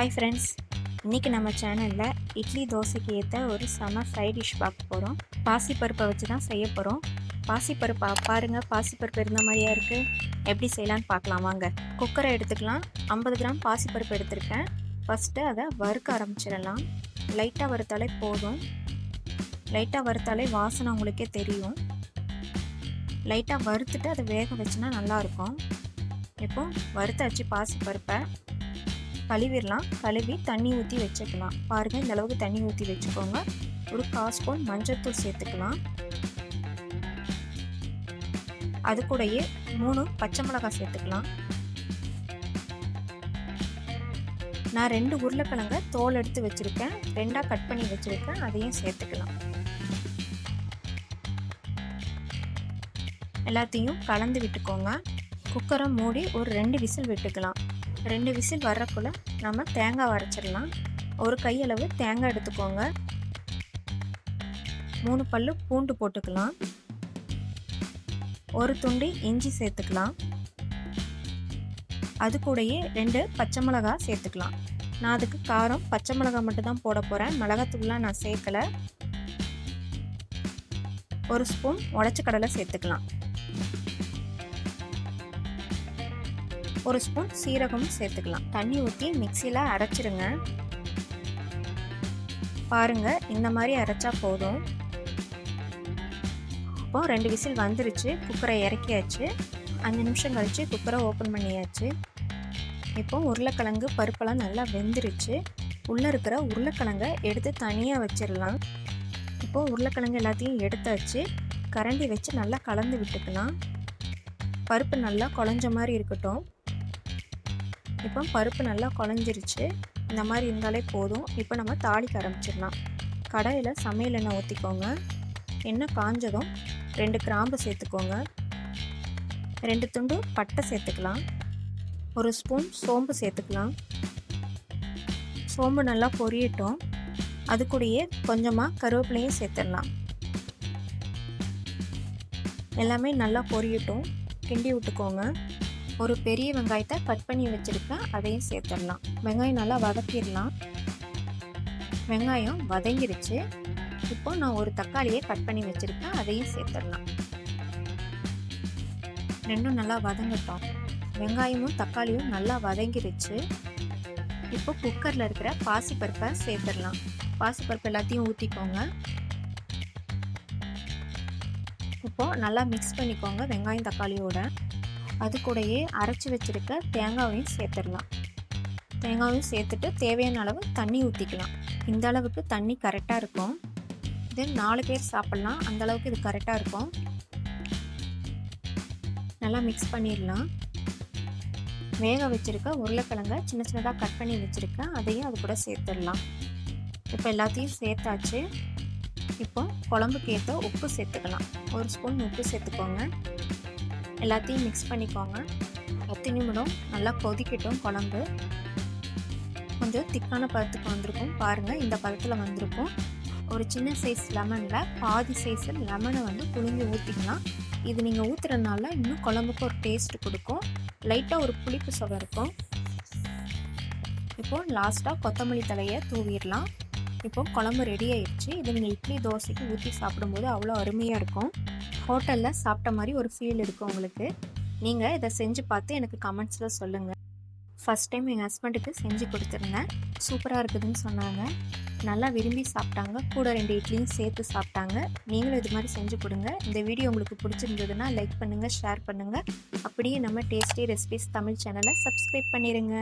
Hi friends இன்றைக்கி நம்ம சேனலில் இட்லி தோசைக்கு ஏற்ற ஒரு செம ஃப்ரைட் டிஷ் பார்க்க போகிறோம் பாசிப்பருப்பை வச்சு தான் செய்ய போகிறோம் பாசிப்பருப்பா பாருங்கள் பாசிப்பருப்பு இருந்த மாதிரியா இருக்குது எப்படி செய்யலான்னு பார்க்கலாம் வாங்க. குக்கரை எடுத்துக்கலாம். ஐம்பது கிராம் பாசிப்பருப்பு எடுத்திருக்கேன். ஃபஸ்ட்டு அதை வறுக்க ஆரம்பிச்சிடலாம். லைட்டாக வறுத்தாலே போதும். லைட்டாக வறுத்தாலே வாசனை உங்களுக்கே தெரியும். லைட்டாக வறுத்துட்டு அதை வேக வச்சுனா நல்லாயிருக்கும் இப்போ வறுத்தாச்சு பாசிப்பருப்பை கழுவிடலாம். கழுவி தண்ணி ஊற்றி வச்சுக்கலாம். பாருங்கள் இந்த அளவுக்கு தண்ணி ஊற்றி வச்சுக்கோங்க. ஒரு கால் ஸ்பூன் மஞ்சள்தூள் சேர்த்துக்கலாம். அது கூடயே மூணு பச்சை மிளகாய் சேர்த்துக்கலாம். நான் ரெண்டு உருளைக்கிழங்க தோல் எடுத்து வச்சுருக்கேன். ரெண்டாக கட் பண்ணி வச்சுருக்கேன். அதையும் சேர்த்துக்கலாம். எல்லாத்தையும் கலந்து விட்டுக்கோங்க. குக்கரை மூடி ஒரு ரெண்டு விசில் விட்டுக்கலாம். ரெண்டு விசில் வர்றக்குள்ள நம்ம தேங்காய் வரைச்சிடலாம் ஒரு கையளவு தேங்காய் எடுத்துக்கோங்க. மூணு பல்லு பூண்டு போட்டுக்கலாம். ஒரு துண்டு இஞ்சி சேர்த்துக்கலாம். அது கூடயே ரெண்டு பச்சை மிளகா சேர்த்துக்கலாம். நான் அதுக்கு காரம் பச்சை மிளகா மட்டும் தான் போட போகிறேன் மிளகாத்தூள்லாம் நான் சேர்க்கலை. ஒரு ஸ்பூன் உடச்ச கடலை சேர்த்துக்கலாம். ஒரு ஸ்பூன் சீரகமும் சேர்த்துக்கலாம். தண்ணி ஊற்றி மிக்சியில் அரைச்சிருங்க. பாருங்க இந்த மாதிரி அரைச்சா போதும். இப்போ ரெண்டு விசில் வந்துருச்சு குக்கரை இறக்கியாச்சு. அஞ்சு நிமிஷம் கழித்து குக்கரை ஓப்பன் பண்ணியாச்சு. இப்போ உருளைக்கிழங்கு பருப்பெல்லாம் நல்லா வெந்துருச்சு. உள்ளே இருக்கிற உருளைக்கிழங்கை எடுத்து தனியாக வச்சிடலாம். இப்போ உருளைக்கிழங்கு எல்லாத்தையும் எடுத்தாச்சு. கரண்டி வச்சு நல்லா கலந்து விட்டுக்கலாம். பருப்பு நல்லா குழஞ்ச மாதிரி இருக்கட்டும். இப்போ பருப்பு நல்லா குழஞ்சிருச்சு. இந்த மாதிரி இருந்தாலே போதும். இப்போ நம்ம தாளிக்க ஆரம்பிச்சிடலாம். கடாயில் சமையல் எண்ணெய் ஊற்றிக்கோங்க எண்ணெய் காஞ்சதும் ரெண்டு கிராம்பு சேர்த்துக்கோங்க. ரெண்டு துண்டு பட்டை சேர்த்துக்கலாம். ஒரு ஸ்பூன் சோம்பு சேர்த்துக்கலாம். சோம்பு நல்லா பொரியட்டும். அது கூடயே கொஞ்சமாக கருவேப்பிலையும் சேர்த்துடலாம். எல்லாமே நல்லா பொரியட்டும். கிண்டி விட்டுக்கோங்க. ஒரு பெரிய வெங்காயத்தை கட் பண்ணி வச்சுருக்கேன் அதையும் சேர்த்துடலாம். வெங்காயம் நல்லா வதக்கிடலாம். வெங்காயம் வதங்கிருச்சு. இப்போ நான் ஒரு தக்காளியை கட் பண்ணி வச்சுருக்கேன் அதையும் சேர்த்துடலாம். ரெண்டும் நல்லா வதங்கட்டும். வெங்காயமும் தக்காளியும் நல்லா வதங்கிருச்சு. இப்போ குக்கரில் இருக்கிற பாசிப்பருப்பை சேர்த்துடலாம். பாசிப்பருப்பு எல்லாத்தையும் ஊற்றிக்கோங்க இப்போது நல்லா மிக்ஸ் பண்ணிக்கோங்க வெங்காயம் தக்காளியோட. அது கூடயே அரைச்சி வச்சுருக்க தேங்காயையும் சேர்த்துடலாம். தேங்காயும் சேர்த்துட்டு தேவையான அளவு தண்ணி ஊற்றிக்கலாம் இந்த அளவுக்கு தண்ணி கரெக்டாக இருக்கும். தென் நாலு பேர் சாப்பிட்லாம். அந்த அளவுக்கு இது கரெக்டாக இருக்கும். நல்லா மிக்ஸ் பண்ணிடலாம். வேக வச்சுருக்க உருளைக்கிழங்க சின்ன சின்னதாக கட் பண்ணி வச்சுருக்கேன் அதையும் அது கூட சேர்த்துடலாம். இப்போ எல்லாத்தையும் சேர்த்தாச்சு. இப்போ குழம்புக்கு ஏற்ற உப்பு சேர்த்துக்கலாம். ஒரு ஸ்பூன் உப்பு சேர்த்துக்கோங்க. எல்லாத்தையும் மிக்ஸ் பண்ணிக்கோங்க. பத்து நிமிடம் நல்லா கொதிக்கட்டும் குழம்பு. கொஞ்சம் திக்கான பழத்துக்கு வந்திருக்கும். பாருங்கள் இந்த பழத்தில் வந்திருக்கும். ஒரு சின்ன சைஸ் லெமனில் பாதி சைஸ் லெமனை வந்து புளிஞ்சு ஊற்றிக்கலாம் இது நீங்கள் ஊற்றுறதுனால இன்னும் குழம்புக்கு ஒரு டேஸ்ட் கொடுக்கும். லைட்டாக ஒரு புளிப்பு சுவை இருக்கும். இப்போது லாஸ்ட்டாக கொத்தமல்லி தலையை தூவிடலாம். இப்போ குழம்பு ரெடி ஆயிடுச்சு இது நீங்கள் இட்லி தோசைக்கு ஊற்றி சாப்பிடும்போது அவ்வளோ அருமையாக இருக்கும். ஹோட்டலில் சாப்பிட்ட மாதிரி ஒரு ஃபீல் இருக்கும் உங்களுக்கு. நீங்கள் இதை செஞ்சு பார்த்து எனக்கு கமெண்ட்ஸில் சொல்லுங்கள் ஃபஸ்ட் டைம் எங்கள் ஹஸ்பண்டுக்கு செஞ்சு கொடுத்துருந்தேன். சூப்பராக இருக்குதுன்னு சொன்னாங்க. நல்லா விரும்பி சாப்பிட்டாங்க. கூட ரெண்டு இட்லியும் சேர்த்து சாப்பிட்டாங்க. நீங்களும் இது மாதிரி செஞ்சு கொடுங்க. இந்த வீடியோ உங்களுக்கு பிடிச்சிருந்ததுன்னா லைக் பண்ணுங்கள் ஷேர் பண்ணுங்கள் அப்படியே நம்ம டேஸ்டி ரெசிபிஸ் தமிழ் சேனலை சப்ஸ்கிரைப் பண்ணிடுங்க